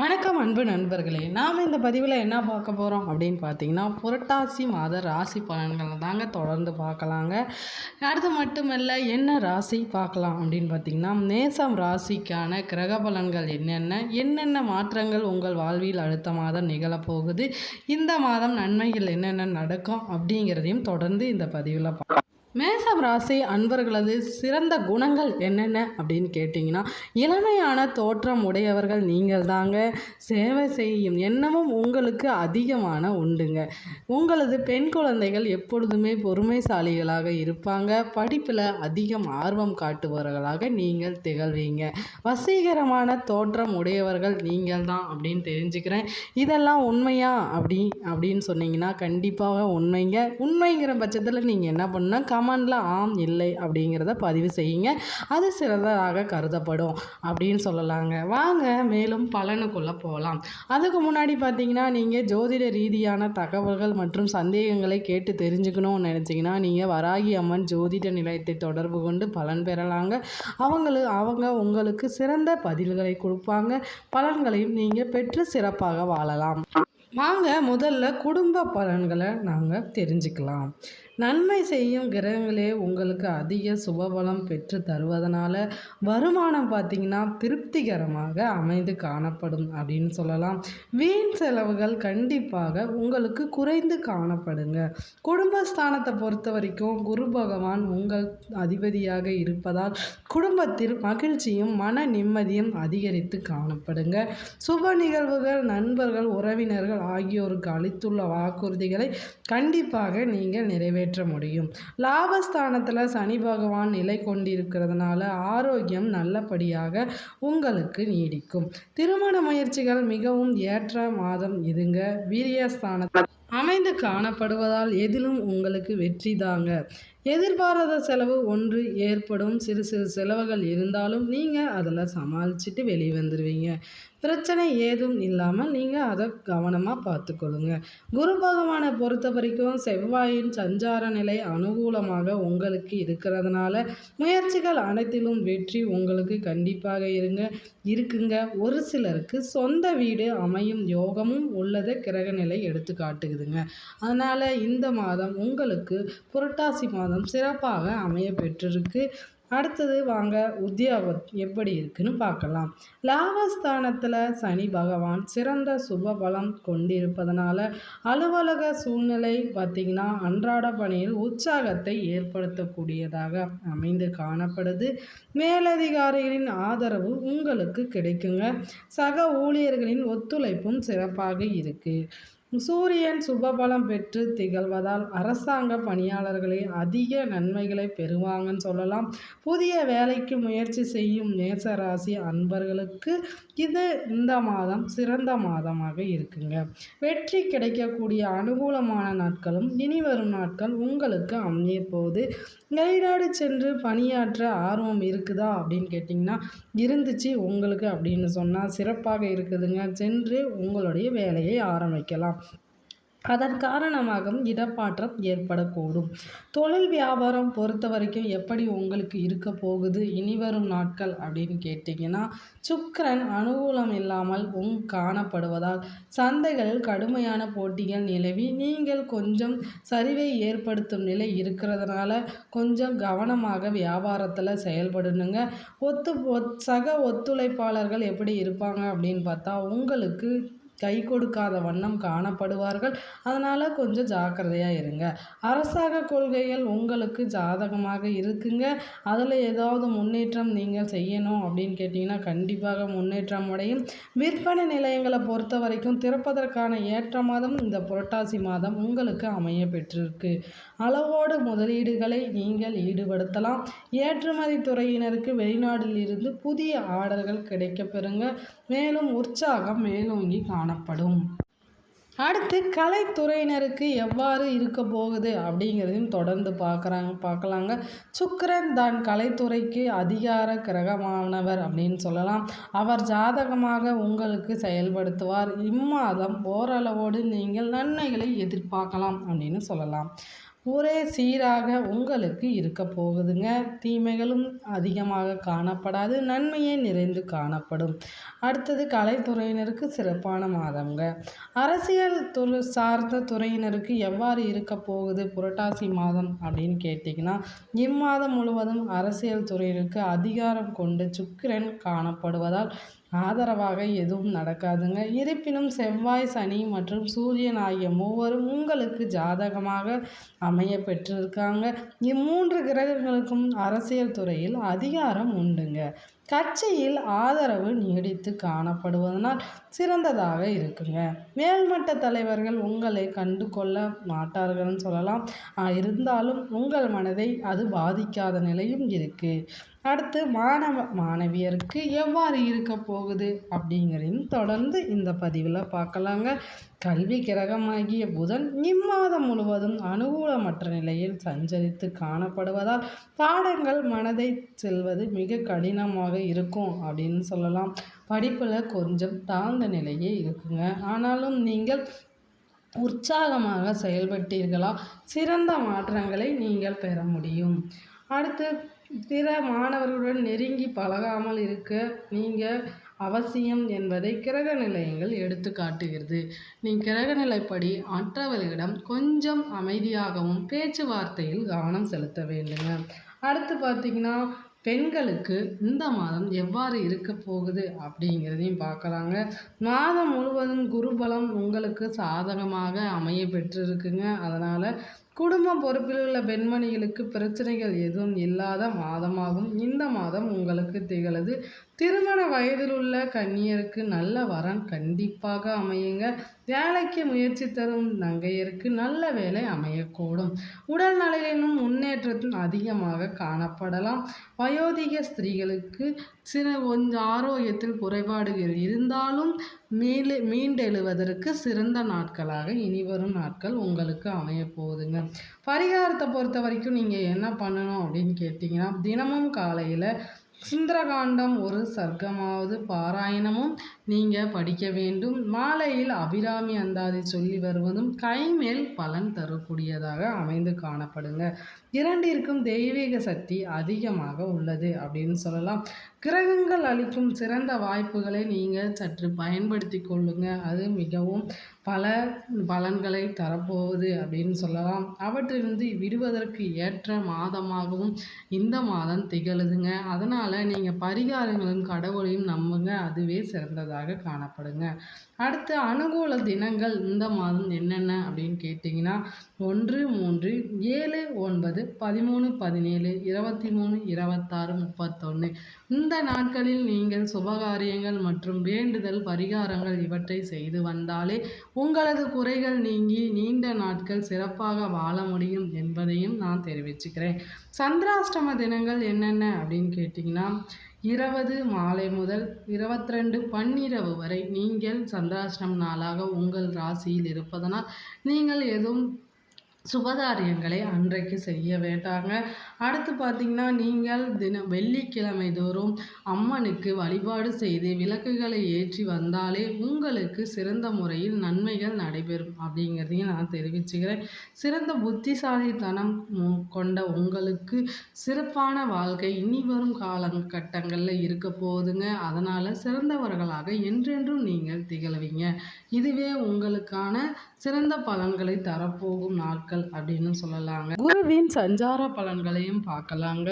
வணக்கம் அன்பு நண்பர்களே நாம் இந்த பதிவில் என்ன பார்க்க போகிறோம் அப்படின்னு பார்த்தீங்கன்னா புரட்டாசி மாத ராசி பலன்களை தாங்க தொடர்ந்து பார்க்கலாங்க. அது மட்டுமல்ல என்ன ராசி பார்க்கலாம் அப்படின்னு பார்த்தீங்கன்னா நேசம் ராசிக்கான கிரக பலன்கள் என்னென்ன என்னென்ன மாற்றங்கள் உங்கள் வாழ்வில் அடுத்த மாதம் நிகழப்போகுது இந்த மாதம் நன்மைகள் என்னென்ன நடக்கும் அப்படிங்கிறதையும் தொடர்ந்து இந்த பதிவில் பார்க்கலாம். மேசம் ராசி அன்பர்களது சிறந்த குணங்கள் என்னென்ன அப்படின்னு கேட்டிங்கன்னா இளமையான தோற்றம் உடையவர்கள் நீங்கள் தாங்க. சேவை செய்யும் எண்ணமும் உங்களுக்கு அதிகமான உண்டுங்க. உங்களது பெண் குழந்தைகள் எப்பொழுதுமே பொறுமைசாலிகளாக இருப்பாங்க. படிப்பில் அதிகம் ஆர்வம் காட்டுபவர்களாக நீங்கள் திகழ்வீங்க. வசீகரமான தோற்றம் உடையவர்கள் நீங்கள் தான் அப்படின்னு தெரிஞ்சுக்கிறேன். இதெல்லாம் உண்மையா அப்படி அப்படின்னு சொன்னீங்கன்னா கண்டிப்பாக உண்மைங்க. உண்மைங்கிற பட்சத்தில் நீங்கள் என்ன பண்ணால் கமெண்டில் ஆம் இல்லை அப்படிங்கிறத பதிவு செய்யுங்க. அது சிறந்ததாக கருதப்படும் அப்படின்னு சொல்லலாங்க. வாங்க மேலும் பலனுக்குள்ளே போகலாம் அதுக்கு முன்னாடி பார்த்தீங்கன்னா நீங்கள் ஜோதிட ரீதியான தகவல்கள் மற்றும் சந்தேகங்களை கேட்டு தெரிஞ்சுக்கணும்னு நினச்சிங்கன்னா நீங்கள் வராகி அம்மன் ஜோதிட நிலையத்தை தொடர்பு கொண்டு பலன் பெறலாங்க. அவங்களு அவங்க உங்களுக்கு சிறந்த பதில்களை கொடுப்பாங்க. பலன்களையும் நீங்கள் பெற்று சிறப்பாக வாழலாம். வாங்க முதல்ல குடும்ப பலன்களை நாங்கள் தெரிஞ்சுக்கலாம். நன்மை செய்யும் கிரகங்களே உங்களுக்கு அதிக சுபபலம் பெற்று தருவதனால வருமானம் பார்த்திங்கன்னா திருப்திகரமாக அமைந்து காணப்படும் அப்படின்னு சொல்லலாம். வீண் செலவுகள் கண்டிப்பாக உங்களுக்கு குறைந்து காணப்படுங்க. குடும்பஸ்தானத்தை பொறுத்த வரைக்கும் குரு பகவான் உங்கள் அதிபதியாக இருப்பதால் குடும்பத்தில் மகிழ்ச்சியும் மன நிம்மதியும் அதிகரித்து காணப்படுங்க. சுப நிகழ்வுகள் நண்பர்கள் உறவினர்கள் ஆகியோருக்கு அளித்துள்ள வாக்குறுதிகளை கண்டிப்பாக நீங்கள் நிறைவேற்ற முடியும். லாபஸ்தானத்தில் சனி பகவான் நிலை கொண்டிருக்கிறதுனால ஆரோக்கியம் நல்லபடியாக உங்களுக்கு நீடிக்கும். திருமண முயற்சிகள் மிகவும் ஏற்ற மாதம் இதுங்க. வீரியஸ்தானத்தில் அமைந்து காணப்படுவதால் எதிலும் உங்களுக்கு வெற்றி தாங்க. எதிர்பாராத செலவு ஒன்று ஏற்படும். சிறு சிறு செலவுகள் இருந்தாலும் நீங்கள் அதில் சமாளிச்சுட்டு வெளியே வந்துடுவீங்க பிரச்சனை ஏதும் இல்லாமல் நீங்கள் அதை கவனமாக பார்த்துக்கொள்ளுங்க. குரு பகவானை பொறுத்த வரைக்கும் செவ்வாயின் சஞ்சார நிலை அனுகூலமாக உங்களுக்கு இருக்கிறதுனால முயற்சிகள் அனைத்திலும் வெற்றி உங்களுக்கு கண்டிப்பாக இருங்க. இருக்குங்க. ஒரு சிலருக்கு சொந்த வீடு அமையும் யோகமும் உள்ளதை கிரக நிலை எடுத்து காட்டுகுதுங்க அதனால் இந்த மாதம் உங்களுக்கு புரட்டாசி மாதம் சிறப்பாக அமைய பெற்றிருக்கு. அடுத்தது வாங்க உத்தியோகம் எப்படி இருக்குன்னு பார்க்கலாம். லாபஸ்தானத்தில் சனி பகவான் சிறந்த சுப பலம் கொண்டிருப்பதனால அலுவலக சூழ்நிலை பார்த்திங்கன்னா அன்றாட பணியில் உற்சாகத்தை ஏற்படுத்தக்கூடியதாக அமைந்து காணப்படுது. மேலதிகாரிகளின் ஆதரவு உங்களுக்கு கிடைக்குங்க. சக ஊழியர்களின் ஒத்துழைப்பும் சிறப்பாக இருக்குது சூரியன் சுபபலம் பெற்று திகழ்வதால் அரசாங்க பணியாளர்களே அதிக நன்மைகளை பெறுவாங்கன்னு சொல்லலாம். புதிய வேலைக்கு முயற்சி செய்யும் நேசராசி அன்பர்களுக்கு இது இந்த மாதம் சிறந்த மாதமாக இருக்குங்க. வெற்றி கிடைக்கக்கூடிய அனுகூலமான நாட்களும் இனி வரும் நாட்கள் உங்களுக்கு அமைய போகுது. வெளிநாடு சென்று பணியாற்ற ஆர்வம் இருக்குதா அப்படின்னு கேட்டிங்கன்னா இருந்துச்சு உங்களுக்கு அப்படின்னு சொன்னால் சிறப்பாக இருக்குதுங்க. சென்று உங்களுடைய வேலையை ஆரம்பிக்கலாம். அதன் காரணமாகவும் இடப்பாற்றம் ஏற்படக்கூடும். தொழில் வியாபாரம் பொறுத்த வரைக்கும் எப்படி உங்களுக்கு இருக்க போகுது? இனி வரும் நாட்கள் அப்படின்னு கேட்டிங்கன்னா சுக்கரன் அனுகூலம் இல்லாமல் உங் காணப்படுவதால் சந்தைகளில் கடுமையான போட்டிகள் நிலவி நீங்கள் கொஞ்சம் சரிவை ஏற்படுத்தும் நிலை இருக்கிறதுனால கொஞ்சம் கவனமாக வியாபாரத்தில் செயல்படணுங்க. ஒத்து ஒத் சக ஒத்துழைப்பாளர்கள் எப்படி இருப்பாங்க அப்படின்னு பார்த்தா உங்களுக்கு கை கொடுக்காத வண்ணம் காணப்படுவார்கள். அதனால் கொஞ்சம் ஜாக்கிரதையாக இருங்க. அரசாங்க கொள்கைகள் உங்களுக்கு ஜாதகமாக இருக்குங்க. அதில் ஏதாவது முன்னேற்றம் நீங்கள் செய்யணும் அப்படின்னு கேட்டிங்கன்னா கண்டிப்பாக முன்னேற்றம் அடையும். விற்பனை நிலையங்களை பொறுத்த வரைக்கும் திறப்பதற்கான ஏற்ற மாதம் இந்த புரட்டாசி மாதம் உங்களுக்கு அமைய பெற்றிருக்கு. அளவோடு முதலீடுகளை நீங்கள் ஈடுபடுத்தலாம். ஏற்றுமதி துறையினருக்கு வெளிநாட்டில் இருந்து புதிய ஆர்டர்கள் கிடைக்கப்பெறுங்க. மேலும் உற்சாகம் மேலோங்கி காணப்படும். அடுத்து கலைத்துறையினருக்கு எவ்வாறு இருக்க போகுது அப்படிங்கிறதையும் தொடர்ந்து பார்க்குறாங்க பார்க்கலாங்க. சுக்கரன் தான் கலைத்துறைக்கு அதிகார கிரகமானவர் அப்படின்னு சொல்லலாம். அவர் ஜாதகமாக உங்களுக்கு செயல்படுத்துவார். இம்மாதம் ஓரளவோடு நீங்கள் நன்மைகளை எதிர்பார்க்கலாம் அப்படின்னு சொல்லலாம். ஒரே சீராக உங்களுக்கு இருக்க போகுதுங்க. தீமைகளும் அதிகமாக காணப்படாது நன்மையே நிறைந்து காணப்படும். அடுத்தது கலைத்துறையினருக்கு சிறப்பான மாதங்க அரசியல் துறை சார்ந்த துறையினருக்கு எவ்வாறு இருக்க போகுது புரட்டாசி மாதம் அப்படின்னு கேட்டிங்கன்னா இம்மாதம் முழுவதும் அரசியல் துறையினருக்கு அதிகாரம் கொண்டு சுக்கிரன் காணப்படுவதால் ஆதரவாக எதுவும் நடக்காதுங்க. இருப்பினும் செவ்வாய் சனி மற்றும் சூரியன் ஆகிய மூவரும் உங்களுக்கு ஜாதகமாக அமைய பெற்றிருக்காங்க. இம்மூன்று கிரகங்களுக்கும் அரசியல் துறையில் அதிகாரம் உண்டுங்க. கட்சியில் ஆதரவு நீடித்து காணப்படுவதனால் சிறந்ததாக இருக்குங்க. மேல்மட்ட தலைவர்கள் உங்களை கண்டு கொள்ள மாட்டார்கள்னு சொல்லலாம். இருந்தாலும் உங்கள் மனதை அது பாதிக்காத நிலையும் இருக்குது அடுத்து மாணவ மாணவியருக்கு எவ்வாறு இருக்க போகுது அப்படிங்கிறதையும் தொடர்ந்து இந்த பதிவில் பார்க்கலாங்க. கல்வி கிரகமாகிய புதன் இம்மாதம் முழுவதும் அனுகூலமற்ற நிலையில் சஞ்சரித்து காணப்படுவதால் பாடங்கள் மனதை செல்வது மிக கடினமாக இருக்கும் அப்படின்னு சொல்லலாம். படிப்பில் கொஞ்சம் தாழ்ந்த நிலையே இருக்குங்க. ஆனாலும் நீங்கள் உற்சாகமாக செயல்பட்டீர்களா? சிறந்த மாற்றங்களை நீங்கள் பெற முடியும். அடுத்து பிற மாணவர்களுடன் நெருங்கி பழகாமல் இருக்க நீங்கள் அவசியம் என்பதை கிரக நிலையங்கள் எடுத்து காட்டுகிறது. நீ கிரக நிலைப்படி மற்றவர்களிடம் கொஞ்சம் அமைதியாகவும் பேச்சுவார்த்தையில் கவனம் செலுத்த வேண்டுங்க. அடுத்து பார்த்திங்கன்னா பெண்களுக்கு இந்த மாதம் எவ்வாறு இருக்க போகுது அப்படிங்கிறதையும் பார்க்குறாங்க மாதம் முழுவதும் குருபலம் உங்களுக்கு சாதகமாக அமைய பெற்றிருக்குங்க. அதனால் குடும்ப பொறுப்பில் உள்ள பெண்மணிகளுக்கு பிரச்சனைகள் எதுவும் இல்லாத மாதமாகும். இந்த மாதம் உங்களுக்கு திகழது. திருமண வயதில் உள்ள கன்னியருக்கு நல்ல வரன் கண்டிப்பாக அமையுங்க. வேலைக்கு முயற்சி தரும் நங்கையருக்கு நல்ல வேலை அமையக்கூடும். உடல் நலனிலும் முன்னேற்றத்தில் அதிகமாக காணப்படலாம். வயோதிக ஸ்திரீகளுக்கு சில கொஞ்சம் ஆரோக்கியத்தில் குறைபாடுகள் இருந்தாலும் மீளு மீண்டெழுவதற்கு சிறந்த நாட்களாக இனி வரும் நாட்கள் உங்களுக்கு அமையப்போகுதுங்க பரிகாரத்தை பொறுத்த வரைக்கும் நீங்கள் என்ன பண்ணணும் அப்படின்னு கேட்டிங்கன்னா தினமும் காலையில் சுந்தரகாண்டம் ஒரு சர்க்கமாவது பாராயணமும் நீங்கள் படிக்க வேண்டும். மாலையில் அபிராமி அந்தாதி சொல்லி வருவதும் கைமேல் பலன் தரக்கூடியதாக அமைந்து காணப்படுங்க. இரண்டிற்கும் தெய்வீக சக்தி அதிகமாக உள்ளது அப்படின்னு சொல்லலாம். கிரகங்கள் அளிக்கும் சிறந்த வாய்ப்புகளை நீங்கள் சற்று பயன்படுத்தி கொள்ளுங்க. அது மிகவும் பல பலன்களை தரப்போகுது அப்படின்னு சொல்லலாம். அவற்றிலிருந்து விடுவதற்கு ஏற்ற மாதமாகவும் இந்த மாதம் திகழுதுங்க. அதனால் நீங்கள் பரிகாரங்களும் கடவுளையும் நம்புங்க. அதுவே சிறந்ததாக காணப்படுங்க. அடுத்து அனுகூல தினங்கள் இந்த மாதம் என்னென்ன அப்படின்னு கேட்டிங்கன்னா ஒன்று மூன்று ஏழு ஒன்பது பதிமூணு பதினேழு இருபத்தி மூணு இருபத்தாறு முப்பத்தொன்று இந்த நாட்களில் நீங்கள் சுபகாரியங்கள் மற்றும் வேண்டுதல் பரிகாரங்கள் இவற்றை செய்து வந்தாலே உங்களது குறைகள் நீங்கி நீண்ட நாட்கள் சிறப்பாக வாழ முடியும் என்பதையும் நான் தெரிவிச்சுக்கிறேன். சந்திராஷ்டம தினங்கள் என்னென்ன அப்படின்னு கேட்டிங்கன்னா இருபது மாலை முதல் இருபத்தி ரெண்டு பன்னிரவு வரை நீங்கள் சந்திராஷ்டம நாளாக உங்கள் ராசியில் இருப்பதனால் நீங்கள் எதுவும் சுபகாரியங்களை அன்றைக்கு செய்ய வேண்டாங்க. அடுத்து பார்த்திங்கன்னா நீங்கள் தினம் வெள்ளிக்கிழமை தோறும் அம்மனுக்கு வழிபாடு செய்து விளக்குகளை ஏற்றி வந்தாலே உங்களுக்கு சிறந்த முறையில் நன்மைகள் நடைபெறும் அப்படிங்கிறதையும் நான் தெரிவிச்சுக்கிறேன். சிறந்த புத்திசாலித்தனம் கொண்ட உங்களுக்கு சிறப்பான வாழ்க்கை இனி வரும் காலகட்டங்களில் இருக்க போகுதுங்க. அதனால் சிறந்தவர்களாக என்றென்றும் நீங்கள் திகழ்வீங்க. இதுவே உங்களுக்கான சிறந்த பலன்களை தரப்போகும் நாட்கள். நாட்கள் அப்படின்னு சொல்லலாங்க. குருவின் சஞ்சார பலன்களையும் பார்க்கலாங்க.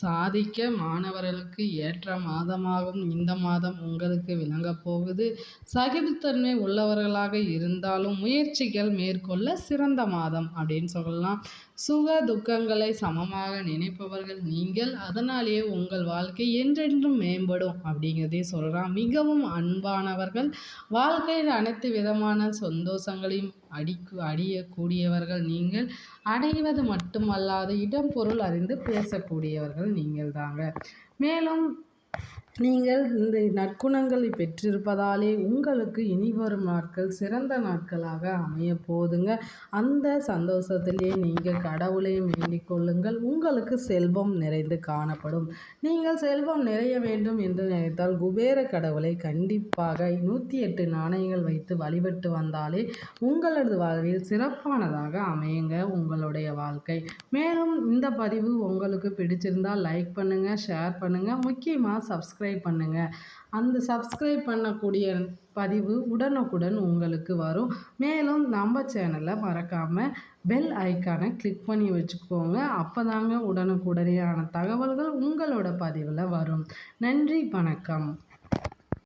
சாதிக்க மாணவர்களுக்கு ஏற்ற மாதமாகும். இந்த மாதம் உங்களுக்கு விளங்க போகுது. சகிப்புத்தன்மை உள்ளவர்களாக இருந்தாலும் முயற்சிகள் மேற்கொள்ள சிறந்த மாதம் அப்படின்னு சொல்லலாம். சுக துக்கங்களை சமமாக நினைப்பவர்கள் நீங்கள் அதனாலேயே உங்கள் வாழ்க்கை என்றென்றும் மேம்படும் அப்படிங்கிறதே சொல்கிறான் மிகவும் அன்பானவர்கள் வாழ்க்கையில் அனைத்து விதமான சந்தோஷங்களையும் அடிக்கு அடியக்கூடியவர்கள் நீங்கள் அடைவது மட்டுமல்லாது இடம் பொருள் அறிந்து பேசக்கூடியவர்கள் நீங்கள் தாங்க மேலும் நீங்கள் இந்த நற்குணங்களை பெற்றிருப்பதாலே உங்களுக்கு இனி வரும் நாட்கள் சிறந்த நாட்களாக அமைய போதுங்க அந்த சந்தோஷத்திலே நீங்கள் கடவுளை வேண்டிக் கொள்ளுங்கள். உங்களுக்கு செல்வம் நிறைந்து காணப்படும். நீங்கள் செல்வம் நிறைய வேண்டும் என்று நினைத்தால் குபேர கடவுளை கண்டிப்பாக நூற்றி எட்டு நாணயங்கள் வைத்து வழிபட்டு வந்தாலே உங்களது வாழ்வில் சிறப்பானதாக அமையுங்க உங்களுடைய வாழ்க்கை. மேலும் இந்த பதிவு உங்களுக்கு பிடிச்சிருந்தால் லைக் பண்ணுங்கள் ஷேர் பண்ணுங்கள் முக்கியமாக சப்ஸ்கிரைப் சப்ஸ்கிரைப் பண்ணுங்கள் அந்த சப்ஸ்கிரைப் பண்ணக்கூடிய பதிவு உடனுக்குடன் உங்களுக்கு வரும். மேலும் நம்ம சேனலை மறக்காமல் பெல் ஐக்கானை கிளிக் பண்ணி வச்சுக்கோங்க. அப்போ தாங்க உடனுக்குடனேயான தகவல்கள் உங்களோட பதிவில் வரும். நன்றி வணக்கம்.